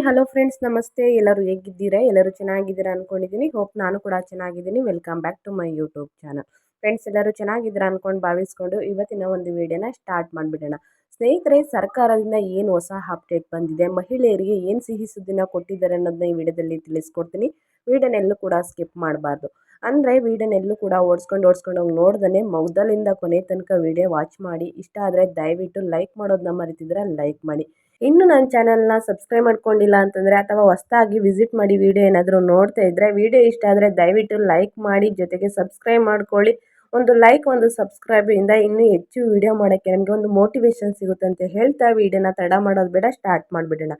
Hello friends ನಮಸ್ತೆ. ಎಲ್ಲರೂ ಹೇಗಿದ್ದೀರಾ? ಎಲ್ಲರೂ ಚೆನ್ನಾಗಿದ್ದೀರಾ ಅನ್ಕೊಂಡಿದ್ದೀನಿ. ಹೋಪ್ ನಾನು ಕೂಡ ಚೆನ್ನಾಗಿದ್ದೀನಿ. Welcome back to my YouTube channel friends ಎಲ್ಲರೂ ಚೆನ್ನಾಗಿದ್ದೀರಾ ಅನ್ಕೊಂಡು ಭಾವಿಸ್ಕೊಂಡು ಇವತ್ತಿನ ಒಂದು ವಿಡಿಯೋನ ಸ್ಟಾರ್ಟ್ ಮಾಡಿಬಿಡೋಣ. ಸ್ನೇಹಿತರೆ, ಸರ್ಕಾರದಿಂದ ಏನು ಹೊಸ ಅಪ್ಡೇಟ್ ಬಂದಿದೆ? ಮಹಿಳೆಯರಿಗೆ ಏನು ಸಿಹಿ ಸುದ್ದಿನ ಕೊಟ್ಟಿದ್ದಾರೆ ಅನ್ನೋದನ್ನ ಈ ವಿಡಿಯೋದಲ್ಲಿ ತಿಳಿಸ್ಕೊಡ್ತೀನಿ. ವಿಡಿಯೋನೆಲ್ಲೂ ಕೂಡ ಸ್ಕಿಪ್ ಮಾಡಬಾರ್ದು. ಅಂದರೆ ವಿಡಿಯೋನೆಲ್ಲೂ ಕೂಡ ಓಡಿಸ್ಕೊಂಡು ಓಡಿಸ್ಕೊಂಡು ಹೋಗಿ ನೋಡ್ದೇ ಮೊದಲಿಂದ ಕೊನೆ ತನಕ ವಿಡಿಯೋ ವಾಚ್ ಮಾಡಿ. ಇಷ್ಟ ಆದರೆ ದಯವಿಟ್ಟು ಲೈಕ್ ಮಾಡೋದನ್ನ ಮರಿತಿದ್ರೆ ಲೈಕ್ ಮಾಡಿ. ಇನ್ನು ನನ್ನ ಚಾನಲ್ನ ಸಬ್ಸ್ಕ್ರೈಬ್ ಮಾಡ್ಕೊಂಡಿಲ್ಲ ಅಂತಂದರೆ ಅಥವಾ ಹೊಸ್ದಾಗಿ ವಿಸಿಟ್ ಮಾಡಿ ವೀಡಿಯೋ ಏನಾದರೂ ನೋಡ್ತಾ ಇದ್ದರೆ ವೀಡಿಯೋ ಇಷ್ಟ ಆದರೆ ದಯವಿಟ್ಟು ಲೈಕ್ ಮಾಡಿ ಜೊತೆಗೆ ಸಬ್ಸ್ಕ್ರೈಬ್ ಮಾಡ್ಕೊಳ್ಳಿ. ಒಂದು ಲೈಕ್, ಒಂದು ಸಬ್ಸ್ಕ್ರೈಬಿಂದ ಇನ್ನೂ ಹೆಚ್ಚು ವಿಡಿಯೋ ಮಾಡೋಕ್ಕೆ ನಮಗೆ ಒಂದು ಮೋಟಿವೇಶನ್ ಸಿಗುತ್ತೆ ಅಂತ ಹೇಳ್ತಾ ವೀಡಿಯೋನ ತಡ ಮಾಡೋದು ಬೇಡ, ಸ್ಟಾರ್ಟ್ ಮಾಡಿಬಿಡೋಣ.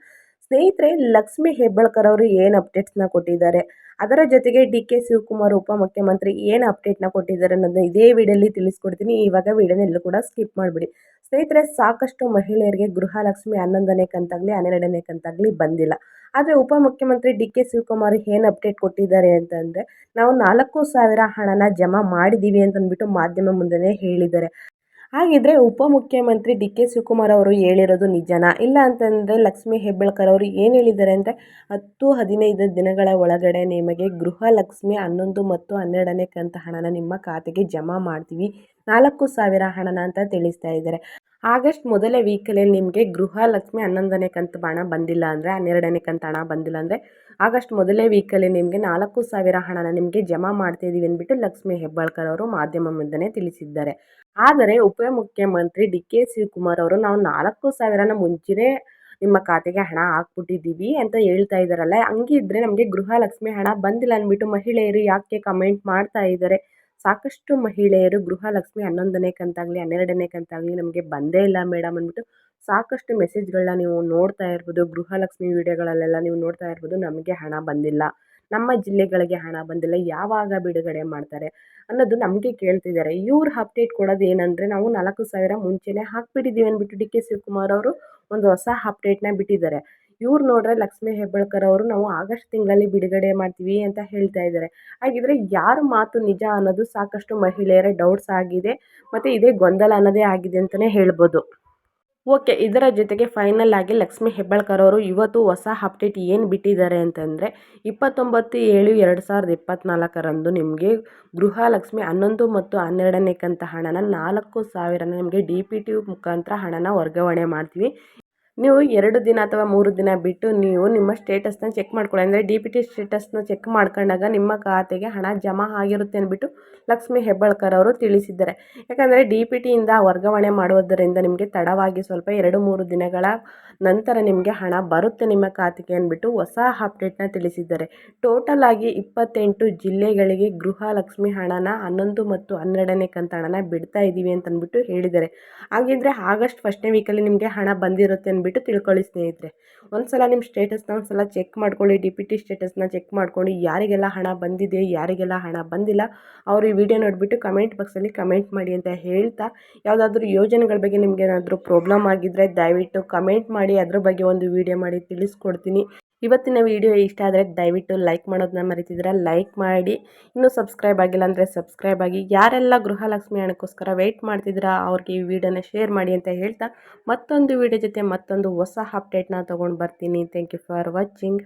ಸ್ನೇಹಿತರೆ, ಲಕ್ಷ್ಮಿ ಹೆಬ್ಬಾಳ್ಕರ್ ಅವರು ಏನು ಅಪ್ಡೇಟ್ಸ್ನ ಕೊಟ್ಟಿದ್ದಾರೆ? ಅದರ ಜೊತೆಗೆ ಡಿ ಕೆ ಶಿವಕುಮಾರ್ ಉಪಮುಖ್ಯಮಂತ್ರಿ ಏನು ಅಪ್ಡೇಟ್ನ ಕೊಟ್ಟಿದ್ದಾರೆ ಅನ್ನೋದನ್ನ ಇದೇ ವಿಡಿಯೋಲಿ ತಿಳಿಸ್ಕೊಡ್ತೀನಿ. ಇವಾಗ ವಿಡಿಯೋನೆಲ್ಲೂ ಕೂಡ ಸ್ಕಿಪ್ ಮಾಡಿಬಿಡಿ. ಸ್ನೇಹಿತರೆ, ಸಾಕಷ್ಟು ಮಹಿಳೆಯರಿಗೆ ಗೃಹಲಕ್ಷ್ಮಿ ಹನ್ನೊಂದನೇ ಕಂತಾಗಲಿ, ಹನ್ನೆರಡನೇ ಕಂತಾಗಲಿ ಬಂದಿಲ್ಲ. ಆದರೆ ಉಪಮುಖ್ಯಮಂತ್ರಿ ಡಿ ಕೆ ಶಿವಕುಮಾರ್ ಏನು ಅಪ್ಡೇಟ್ ಕೊಟ್ಟಿದ್ದಾರೆ ಅಂತಂದರೆ, ನಾವು ನಾಲ್ಕು ಸಾವಿರ ಹಣನ ಜಮಾ ಮಾಡಿದ್ದೀವಿ ಅಂತಂದ್ಬಿಟ್ಟು ಮಾಧ್ಯಮ ಮುಂದೆನೇ ಹೇಳಿದ್ದಾರೆ. ಹಾಗಿದ್ರೆ ಉಪಮುಖ್ಯಮಂತ್ರಿ ಡಿ ಕೆ ಶಿವಕುಮಾರ್ ಅವರು ಹೇಳಿರೋದು ನಿಜನಾ? ಇಲ್ಲ ಅಂತಂದರೆ ಲಕ್ಷ್ಮೀ ಹೆಬ್ಬಾಳ್ಕರ್ ಅವರು ಏನು ಹೇಳಿದ್ದಾರೆ ಅಂದರೆ ಹತ್ತು ಹದಿನೈದು ದಿನಗಳ ಒಳಗಡೆ ನಿಮಗೆ ಗೃಹಲಕ್ಷ್ಮಿ ಹನ್ನೊಂದು ಮತ್ತು ಹನ್ನೆರಡನೇ ಕಂತು ಹಣನ ನಿಮ್ಮ ಖಾತೆಗೆ ಜಮಾ ಮಾಡ್ತೀವಿ. ನಾಲ್ಕು ಸಾವಿರ ಹಣನ ಅಂತ ತಿಳಿಸ್ತಾ ಇದ್ದಾರೆ. ಆಗಸ್ಟ್ ಮೊದಲ ವೀಕಲ್ಲಿ ನಿಮಗೆ ಗೃಹಲಕ್ಷ್ಮಿ ಹನ್ನೊಂದನೇ ಕಂತು ಹಣ ಬಂದಿಲ್ಲ ಅಂದರೆ, ಹನ್ನೆರಡನೇ ಕಂತು ಹಣ ಬಂದಿಲ್ಲ ಅಂದರೆ, ಆಗಸ್ಟ್ ಮೊದಲೇ ವೀಕಲ್ಲಿ ನಿಮಗೆ ನಾಲ್ಕು ಸಾವಿರ ಹಣನ ನಿಮಗೆ ಜಮಾ ಮಾಡ್ತಿದ್ದೀವಿ ಅಂದ್ಬಿಟ್ಟು ಲಕ್ಷ್ಮಿ ಹೆಬ್ಬಾಳ್ಕರ್ ಅವರು ಮಾಧ್ಯಮ ಮುಂದೆ ತಿಳಿಸಿದ್ದಾರೆ. ಆದರೆ ಉಪಮುಖ್ಯಮಂತ್ರಿ ಡಿ ಕೆ ಶಿವಕುಮಾರ್ ಅವರು, ನಾವು ನಾಲ್ಕು ಸಾವಿರನ ಮುಂಚೆನೇ ನಿಮ್ಮ ಖಾತೆಗೆ ಹಣ ಹಾಕ್ಬಿಟ್ಟಿದ್ದೀವಿ ಅಂತ ಹೇಳ್ತಾ ಇದ್ದಾರಲ್ಲ, ಹಂಗಿದ್ರೆ ನಮಗೆ ಗೃಹಲಕ್ಷ್ಮಿ ಹಣ ಬಂದಿಲ್ಲ ಅಂದ್ಬಿಟ್ಟು ಮಹಿಳೆಯರು ಯಾಕೆ ಕಮೆಂಟ್ ಮಾಡ್ತಾ ಇದ್ದಾರೆ? ಸಾಕಷ್ಟು ಮಹಿಳೆಯರು ಗೃಹಲಕ್ಷ್ಮಿ ಹನ್ನೊಂದನೇ ಕಂತಾಗಲಿ, ಹನ್ನೆರಡನೇ ಕಂತಾಗಲಿ ನಮಗೆ ಬಂದೇ ಇಲ್ಲ ಮೇಡಮ್ ಅಂದ್ಬಿಟ್ಟು ಸಾಕಷ್ಟು ಮೆಸೇಜ್ಗಳನ್ನ ನೀವು ನೋಡ್ತಾ ಇರ್ಬೋದು. ಗೃಹಲಕ್ಷ್ಮಿ ವಿಡಿಯೋಗಳಲ್ಲೆಲ್ಲ ನೀವು ನೋಡ್ತಾ ಇರ್ಬೋದು. ನಮಗೆ ಹಣ ಬಂದಿಲ್ಲ. ನಮ್ಮ ಜಿಲ್ಲೆಗಳಿಗೆ ಹಣ ಬಂದಿಲ್ಲ. ಯಾವಾಗ ಬಿಡುಗಡೆ ಮಾಡ್ತಾರೆ ಅನ್ನೋದು ನಮಗೆ ಕೇಳ್ತಿದ್ದಾರೆ. ಇವ್ರು ಅಪ್ಡೇಟ್ ಕೊಡೋದು ಏನಂದರೆ ನಾವು ನಾಲ್ಕು ಸಾವಿರ ಮುಂಚೆನೇ ಹಾಕ್ಬಿಟ್ಟಿದ್ದೀವಿ ಅಂದ್ಬಿಟ್ಟು ಡಿ ಕೆ ಶಿವಕುಮಾರ್ ಅವರು ಒಂದು ಹೊಸ ಅಪ್ಡೇಟ್ನ ಬಿಟ್ಟಿದ್ದಾರೆ. ಇವ್ರು ನೋಡ್ರೆ ಲಕ್ಷ್ಮೀ ಹೆಬ್ಬಾಳ್ಕರ್ ಅವರು, ನಾವು ಆಗಸ್ಟ್ ತಿಂಗಳಲ್ಲಿ ಬಿಡುಗಡೆ ಮಾಡ್ತೀವಿ ಅಂತ ಹೇಳ್ತಾ ಇದ್ದಾರೆ ಹಾಗಿದ್ರೆ ಯಾರ ಮಾತು ನಿಜ ಅನ್ನೋದು ಸಾಕಷ್ಟು ಮಹಿಳೆಯರ ಡೌಟ್ಸ್ ಆಗಿದೆ ಮತ್ತು ಇದೇ ಗೊಂದಲ ಅನ್ನೋದೇ ಆಗಿದೆ ಅಂತಲೇ ಹೇಳ್ಬೋದು. ಓಕೆ, ಇದರ ಜೊತೆಗೆ ಫೈನಲ್ ಆಗಿ ಲಕ್ಷ್ಮೀ ಹೆಬ್ಬಾಳ್ಕರ್ ಅವರು ಇವತ್ತು ಹೊಸ ಅಪ್ಡೇಟ್ ಏನು ಬಿಟ್ಟಿದ್ದಾರೆ ಅಂತಂದರೆ, ಇಪ್ಪತ್ತೊಂಬತ್ತು ಏಳು ಎರಡು ಸಾವಿರದ ಇಪ್ಪತ್ತ್ನಾಲ್ಕರಂದು ನಿಮಗೆ ಗೃಹಲಕ್ಷ್ಮಿ ಹನ್ನೊಂದು ಮತ್ತು ಹನ್ನೆರಡನೇ ಕಂತ ಹಣನ ನಾಲ್ಕು ಸಾವಿರನ ನಿಮಗೆ ಡಿ ಪಿ ಟಿ ಮುಖಾಂತರ ಹಣನ ವರ್ಗಾವಣೆ ಮಾಡ್ತೀವಿ. ನೀವು ಎರಡು ದಿನ ಅಥವಾ ಮೂರು ದಿನ ಬಿಟ್ಟು ನೀವು ನಿಮ್ಮ ಸ್ಟೇಟಸ್ನ ಚೆಕ್ ಮಾಡ್ಕೊಳ್ಳಿ. ಅಂದರೆ ಡಿ ಪಿ ಟಿ ಸ್ಟೇಟಸ್ನ ಚೆಕ್ ಮಾಡ್ಕೊಂಡಾಗ ನಿಮ್ಮ ಖಾತೆಗೆ ಹಣ ಜಮಾ ಆಗಿರುತ್ತೆ ಅಂದ್ಬಿಟ್ಟು ಲಕ್ಷ್ಮಿ ಹೆಬ್ಬಾಳ್ಕರ್ ಅವರು ತಿಳಿಸಿದ್ದಾರೆ. ಯಾಕಂದರೆ ಡಿ ಪಿ ಟಿಯಿಂದ ವರ್ಗಾವಣೆ ಮಾಡುವುದರಿಂದ ನಿಮಗೆ ತಡವಾಗಿ ಸ್ವಲ್ಪ ಎರಡು ಮೂರು ದಿನಗಳ ನಂತರ ನಿಮಗೆ ಹಣ ಬರುತ್ತೆ ನಿಮ್ಮ ಖಾತೆಗೆ ಅಂದ್ಬಿಟ್ಟು ಹೊಸ ಅಪ್ಡೇಟ್ನ ತಿಳಿಸಿದ್ದಾರೆ. ಟೋಟಲ್ ಆಗಿ ಇಪ್ಪತ್ತೆಂಟು ಜಿಲ್ಲೆಗಳಿಗೆ ಗೃಹಲಕ್ಷ್ಮಿ ಹಣನ ಹನ್ನೊಂದು ಮತ್ತು ಹನ್ನೆರಡನೇ ಕಂತು ಹಣನ ಬಿಡ್ತಾ ಇದ್ದೀವಿ ಅಂತ ಅಂದ್ಬಿಟ್ಟು ಹೇಳಿದ್ದಾರೆ. ಹಾಗಿದ್ರೆ ಆಗಸ್ಟ್ ಫಸ್ಟ್ನೇ ವೀಕಲ್ಲಿ ನಿಮಗೆ ಹಣ ಬಂದಿರುತ್ತೆ ಅಂದ್ಬಿಟ್ಟು ತಿಳ್ಕೊಳ್ಳಿ ಸ್ನೇಹಿತರೆ. ಒಂದ್ಸಲ ನಿಮ್ಮ ಸ್ಟೇಟಸ್ನ ಒಂದ್ಸಲ ಚೆಕ್ ಮಾಡ್ಕೊಳ್ಳಿ ಡಿ ಪಿ ಟಿ ಸ್ಟೇಟಸ್ನ ಚೆಕ್ ಮಾಡ್ಕೊಂಡು ಯಾರಿಗೆಲ್ಲ ಹಣ ಬಂದಿದೆ, ಯಾರಿಗೆಲ್ಲ ಹಣ ಬಂದಿಲ್ಲ, ಅವರು ಈ ವಿಡಿಯೋ ನೋಡಿಬಿಟ್ಟು ಕಮೆಂಟ್ ಬಾಕ್ಸಲ್ಲಿ ಕಮೆಂಟ್ ಮಾಡಿ ಅಂತ ಹೇಳ್ತಾ, ಯಾವುದಾದ್ರೂ ಯೋಜನೆಗಳ ಬಗ್ಗೆ ನಿಮ್ಗೆ ಏನಾದರೂ ಪ್ರಾಬ್ಲಮ್ ಆಗಿದ್ದರೆ ದಯವಿಟ್ಟು ಕಮೆಂಟ್ ಮಾಡಿ. ಅದ್ರ ಬಗ್ಗೆ ಒಂದು ವಿಡಿಯೋ ಮಾಡಿ ತಿಳಿಸ್ಕೊಡ್ತೀನಿ. ಇವತ್ತಿನ ವಿಡಿಯೋ ಇಷ್ಟ ಆದರೆ ದಯವಿಟ್ಟು ಲೈಕ್ ಮಾಡೋದನ್ನ ಮರಿತಿದ್ರೆ ಲೈಕ್ ಮಾಡಿ. ಇನ್ನೂ ಸಬ್ಸ್ಕ್ರೈಬ್ ಆಗಿಲ್ಲ ಅಂದರೆ ಸಬ್ಸ್ಕ್ರೈಬ್ ಆಗಿ. ಯಾರೆಲ್ಲ ಗೃಹಲಕ್ಷ್ಮಿ ಹಣಕ್ಕೋಸ್ಕರ ವೆಯ್ಟ್ ಮಾಡ್ತಿದ್ದೀರಾ, ಅವ್ರಿಗೆ ಈ ವಿಡಿಯೋನ ಶೇರ್ ಮಾಡಿ ಅಂತ ಹೇಳ್ತಾ ಮತ್ತೊಂದು ವಿಡಿಯೋ ಜೊತೆ ಮತ್ತೊಂದು ಹೊಸ ಅಪ್ಡೇಟ್ನ ತೊಗೊಂಡು ಬರ್ತೀನಿ. Thank you for watching